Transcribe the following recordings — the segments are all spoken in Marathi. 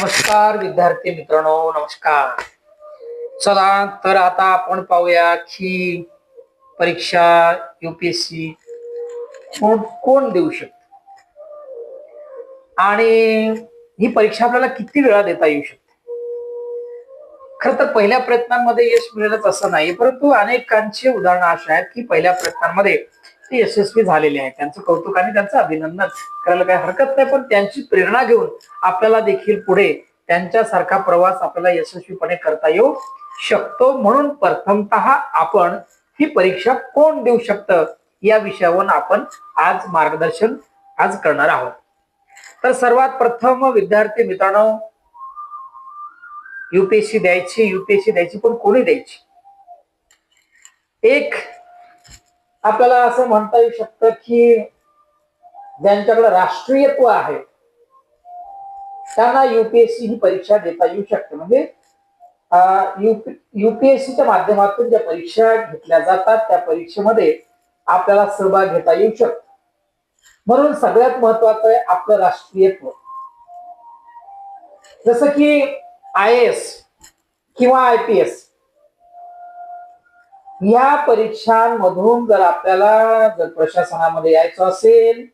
नमस्कार विद्यार्थी मित्रांनो नमस्कार. चला तर आता आपण पाहूया की परीक्षा युपीएससी कोण कोण देऊ शकत? आणि ही परीक्षा आपल्याला किती वेळा देता येऊ शकते? खर तर पहिल्या प्रयत्नांमध्ये यश मिळेलच असं नाही परंतु अनेकांची उदाहरणं अशा आहेत की पहिल्या प्रयत्नांमध्ये ते यशस्वी झालेले आहेत त्यांचं कौतुक आणि त्यांचं अभिनंदन करायला काही हरकत नाही पण त्यांची प्रेरणा घेऊन आपल्याला देखील पुढे त्यांच्यासारखा प्रवास आपल्याला यशस्वीपणे करता येऊ शकतो. म्हणून प्रथमत आपण ही परीक्षा कोण देऊ शकतं या विषयावर आपण आज मार्गदर्शन आज करणार आहोत. तर सर्वात प्रथम विद्यार्थी मित्रांनो युपीएससी द्यायची युपीएससी द्यायची पण कोणी द्यायची? एक आपल्याला असं म्हणता येऊ शकतं की ज्यांच्याकडे राष्ट्रीयत्व आहे त्यांना युपीएससी ही परीक्षा देता येऊ शकते. म्हणजे युपीएससीच्या माध्यमातून ज्या परीक्षा घेतल्या जातात त्या परीक्षेमध्ये आपल्याला सहभाग घेता येऊ शकतो. म्हणून सगळ्यात महत्वाचं आहे आपलं राष्ट्रीयत्व. जसं की आय एस किंवा आय पी एस या परीक्षांमधून जर आपल्याला जर प्रशासनामध्ये यायचं असेल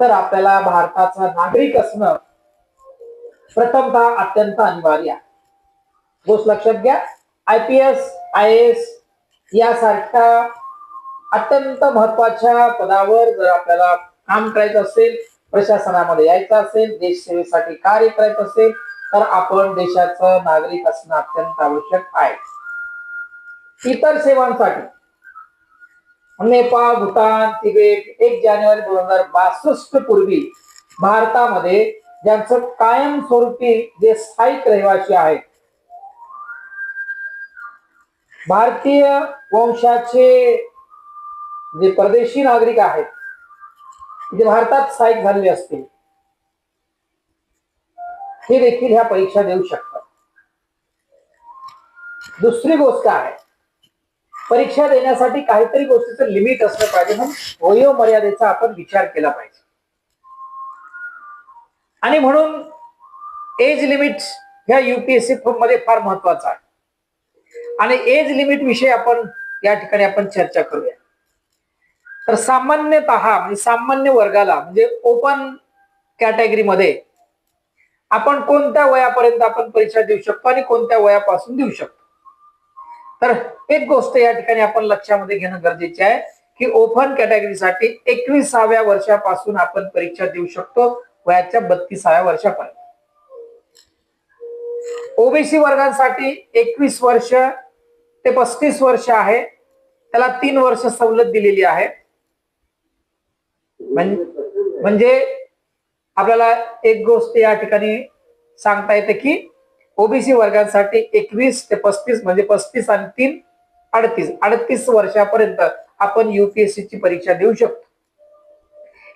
तर आपल्याला भारताचा नागरिक असणं प्रथमतः अत्यंत अनिवार्य आहे. गोष्ट लक्षात घ्या. I P S I S यासारख्या अत्यंत महत्त्वाच्या पदावर जर आपल्याला काम करायचं असेल प्रशासनामध्ये यायचं असेल देशसेवेसाठी कार्य करायचं असेल तर आपण देशाचं नागरिक असणं अत्यंत आवश्यक आहे. इतर सेवांसाठी. नेपाळ भूतान तिबेट एक जानेवारी दोन हजार बासष्ट पूर्वी भारतामध्ये ज्यांचं कायमस्वरूपी जे स्थायिक रहिवासी आहेत भारतीय वंशाचे जे परदेशी नागरिक आहेत जे भारतात स्थायिक झालेले असतील हे देखील ह्या परीक्षा देऊ शकतात. दुसरी गोष्ट आहे परीक्षा देण्यासाठी काहीतरी गोष्टीचं लिमिट असलं पाहिजे म्हणून वयो मर्यादेचा आपण विचार केला पाहिजे. आणि म्हणून एज लिमिट ह्या युपीएससी मध्ये फार महत्त्वाचा आहे. आणि एज लिमिट विषयी आपण या ठिकाणी आपण चर्चा करूया. तर सामान्यतः म्हणजे सामान्य वर्गाला म्हणजे ओपन कॅटेगरीमध्ये आपण कोणत्या वयापर्यंत आपण परीक्षा देऊ शकतो आणि कोणत्या वयापासून देऊ शकतो? तर एक गोष्ट या ठिकाणी आपण लक्षामध्ये घेणं गरजेचे आहे की ओपन कॅटेगरीसाठी एकविसाव्या वर्षापासून आपण परीक्षा देऊ शकतो वयाच्या बत्तीसाव्या वर्षापर्यंत. ओबीसी वर्गांसाठी एकवीस वर्ष ते पस्तीस वर्ष आहे. त्याला तीन वर्ष सवलत दिलेली आहे. म्हणजे आपल्याला एक गोष्ट या ठिकाणी सांगता येते की ओबीसी वर्गांसाठी एकवीस ते पस्तीस म्हणजे पस्तीस आणि तीन अडतीस. अडतीस वर्षापर्यंत आपण युपीएससी ची परीक्षा देऊ शकतो.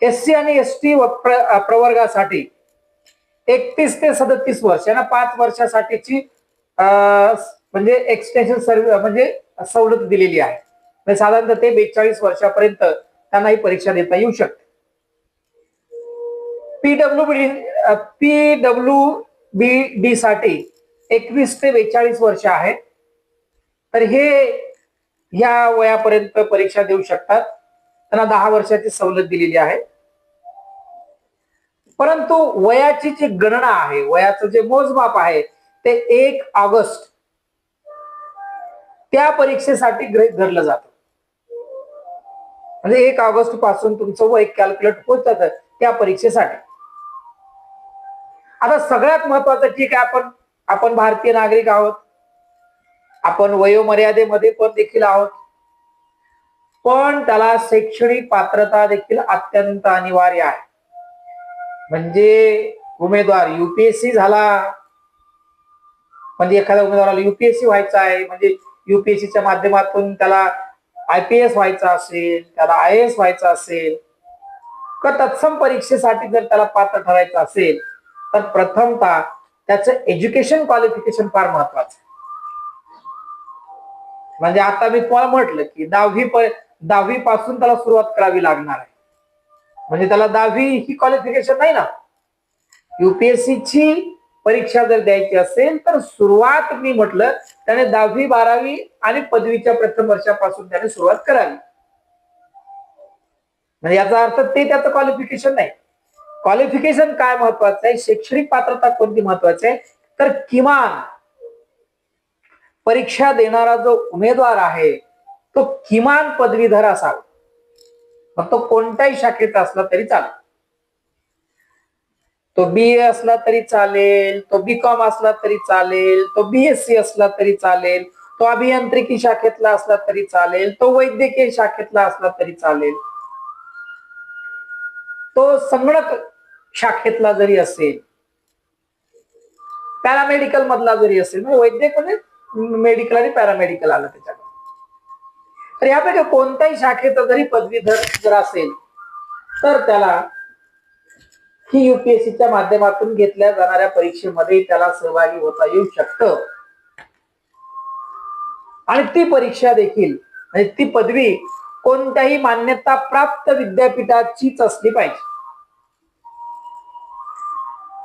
एस सी आणि एस टी प्रवर्गासाठी एकतीस ते सदतीस वर्ष यांना पाच वर्षासाठीची म्हणजे एक्सटेन्शन सर्व्हिस म्हणजे सवलत दिलेली आहे. म्हणजे साधारणतः ते बेचाळीस वर्षापर्यंत त्यांना ही परीक्षा देता येऊ शकते. पीडब्ल्यू पीडब्ल्यू बी डी साठी एकवीस ते बेचाळीस वर्ष आहेत. तर हे या वयापर्यंत परीक्षा देऊ शकतात. त्यांना दहा वर्षाची सवलत दिलेली आहे. परंतु वयाची जी गणना आहे वयाचं जे मोजमाप आहे ते एक ऑगस्ट त्या परीक्षेसाठी गृहित धरलं जात. म्हणजे एक ऑगस्टपासून तुमचं वय कॅल्क्युलेट होत जातं त्या परीक्षेसाठी. आता सगळ्यात महत्वाचं ठीक आहे आपण आपण भारतीय नागरिक आहोत. आपण वयोमर्यादेमध्ये पण देखील आहोत. पण त्याला शैक्षणिक पात्रता देखील अत्यंत अनिवार्य आहे. म्हणजे उमेदवार युपीएससी झाला. म्हणजे एखाद्या उमेदवाराला युपीएससी व्हायचा आहे म्हणजे युपीएससीच्या माध्यमातून त्याला आय पी एस व्हायचा असेल त्याला आय एस व्हायचा असेल का तत्सम परीक्षेसाठी जर त्याला पात्र ठरायचं असेल तर प्रथमतः त्याचं एज्युकेशन क्वालिफिकेशन फार महत्वाचं म्हणजे आता मी तुम्हाला म्हटलं की दहावी दहावी पासून त्याला सुरुवात करावी लागणार आहे. म्हणजे त्याला दहावी ही क्वालिफिकेशन नाही ना. युपीएससी ची परीक्षा जर द्यायची असेल तर सुरुवात मी म्हटलं त्याने दहावी बारावी आणि पदवीच्या प्रथम वर्षापासून त्याने सुरुवात करावी. म्हणजे याचा अर्थ ते त्याचं क्वालिफिकेशन नाही. क्वालिफिकेशन काय महत्वाचं आहे? शैक्षणिक पात्रता कोणती महत्वाची आहे? तर किमान परीक्षा देणारा जो उमेदवार आहे तो किमान पदवीधर असावा. मग तो कोणत्याही शाखेचा असला तरी चालेल. तो बी ए असला तरी चालेल तो बी कॉम असला तरी चालेल तो बीएससी असला तरी चालेल तो अभियांत्रिकी शाखेतला असला तरी चालेल तो वैद्यकीय शाखेतला असला तरी चालेल. तो संगणक शाखेतला जरी असेल पॅरामेडिकल मधला जरी असेल म्हणजे वैद्यक म्हणजे मेडिकल आणि पॅरामेडिकल आलं त्याच्याकडे. तर यापैकी कोणत्याही शाखेचा जरी पदवीधर जर असेल तर त्याला ही युपीएससीच्या माध्यमातून घेतल्या जाणाऱ्या परीक्षेमध्ये त्याला सहभागी होता येऊ शकतं. आणि ती परीक्षा देखील म्हणजे ती पदवी कोणत्याही मान्यता प्राप्त विद्यापीठाचीच असली पाहिजे.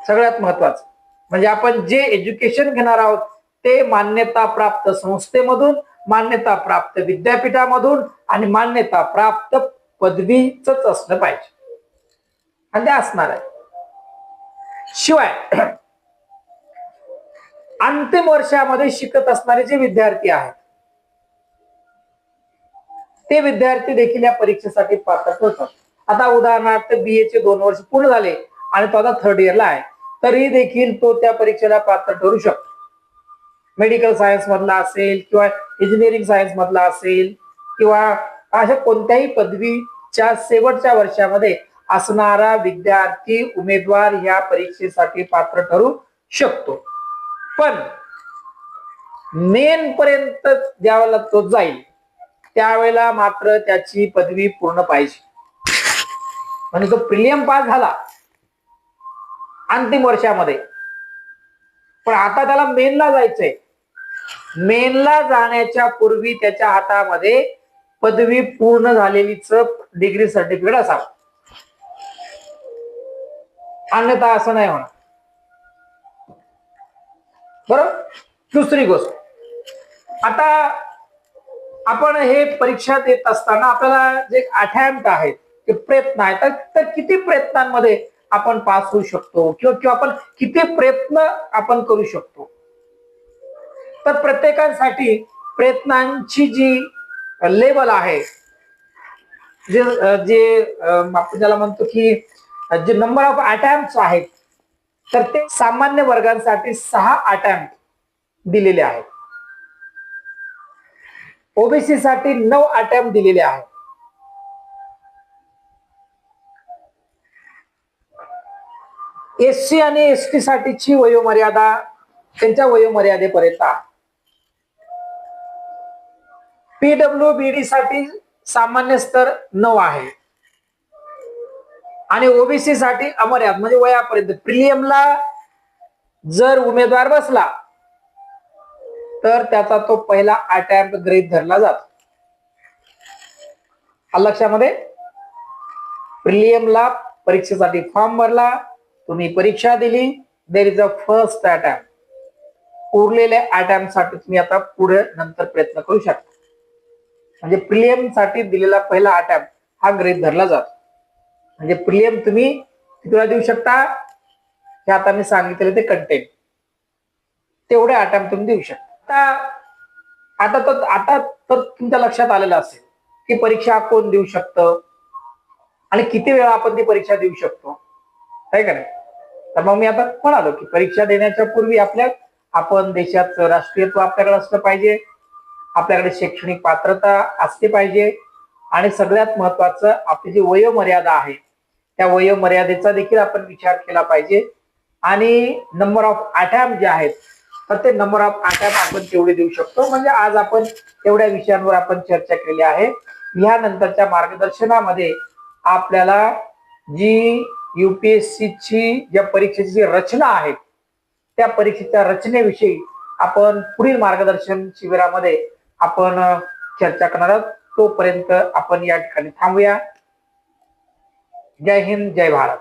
सगळ्यात महत्वाचं. म्हणजे आपण जे एज्युकेशन घेणार आहोत ते मान्यता प्राप्त संस्थेमधून मान्यता प्राप्त विद्यापीठामधून आणि मान्यता प्राप्त पदवीच असलं पाहिजे. आणि ते असणार आहे. शिवाय अंतिम वर्षामध्ये शिकत असणारे जे विद्यार्थी आहेत ते विद्यार्थी देखील या परीक्षेसाठी पात्र ठरतात. आता उदाहरणार्थ बी एचे दोन वर्ष पूर्ण झाले आणि तो आता थर्ड इयरला आहे. तरी देखील तो त्या परीक्षेला पात्र ठरू शकतो. मेडिकल सायन्स मधला असेल किंवा इंजिनिअरिंग सायन्स मधला असेल किंवा अशा कोणत्याही पदवीच्या शेवटच्या वर्षामध्ये असणारा विद्यार्थी उमेदवार या परीक्षेसाठी पात्र ठरू शकतो. पण मेन पर्यंत द्यावा तो जाईल. त्यावेळेला मात्र त्याची पदवी पूर्ण पाहिजे. म्हणजे तो प्रिलियम पास झाला. अंतिम वर्षामध्ये. पण आता त्याला मेनला जायचंय. मेनला जाण्याच्या पूर्वी त्याच्या हातामध्ये पदवी पूर्ण झालेलीच डिग्री सर्टिफिकेट असावं. अन्यथा असं नाही होणार. बरोबर दुसरी गोष्ट. आता आपण हे परीक्षा देत असताना आपल्याला जे अटेम्प्ट आहेत ते प्रयत्न आहेत तर- किती प्रयत्नांमध्ये आपण पास होऊ शकतो? किंवा किंवा आपण किती प्रयत्न आपण करू शकतो? तर प्रत्येकासाठी प्रयत्नांची जी लेवल आहे जे जे आपण ज्याला म्हणतो की जे नंबर ऑफ अटॅम्प्ट आहेत तर ते सामान्य वर्गांसाठी सहा अटॅम्प्ट दिलेले आहेत. ओबीसी साठी नऊ अटेम्प्ट दिलेले आहेत. एससी आणि एस टी साठीची वयोमर्यादा त्यांच्या वयोमर्यादेपर्यंत आहे. पीडब्ल्यू बीडी साठी सामान्य स्तर नऊ आहे. आणि ओबीसी साठी अमर्याद म्हणजे वयापर्यंत. प्रिलियमला जर उमेदवार बसला तर त्याचा तो पहिला अटॅम्प ग्रेड धरला जातो. लक्षामध्ये? प्रिलियमला परीक्षेसाठी फॉर्म भरला तुम्ही परीक्षा दिली देर इज अ फर्स्ट अटॅम्प उरलेल्या अटॅम्पसाठी तुम्ही आता पुढे नंतर प्रयत्न करू शकता. म्हणजे प्रिलियमसाठी दिलेला पहिला अटॅम्प हा ग्रेड धरला जातो. म्हणजे प्रिलियम तुम्ही कितीला देऊ शकता? हे आता मी सांगितले ते कंटेंट तेवढे अटॅम्प तुम्ही देऊ शकता. आता आता तर आता तर तुमच्या लक्षात आलेलं असेल की परीक्षा कोण देऊ शकतं आणि किती वेळा आपण ती परीक्षा देऊ शकतो. आहे का नाही? तर मग मी आता म्हणालो की परीक्षा देण्याच्या पूर्वी आपल्या आपण देशाचं राष्ट्रीयत्व आपल्याकडे असलं पाहिजे. आपल्याकडे शैक्षणिक पात्रता असली पाहिजे. आणि सगळ्यात महत्वाचं आपली जी वयोमर्यादा आहे त्या वयोमर्यादेचा देखील आपण विचार केला पाहिजे. आणि नंबर ऑफ अटॅम्प जे आहेत तर ते नंबर ऑफ अटॅम्प आपण तेवढे देऊ शकतो. म्हणजे आज आपण एवढ्या विषयांवर आपण चर्चा केली आहे. ह्या नंतरच्या मार्गदर्शनामध्ये आपल्याला जी युपीएससीची ज्या परीक्षेची जी रचना आहे त्या परीक्षेच्या रचनेविषयी आपण पुढील मार्गदर्शन शिबिरामध्ये आपण चर्चा करणार आहोत. तोपर्यंत आपण या ठिकाणी थांबूया. जय हिंद जय भारत.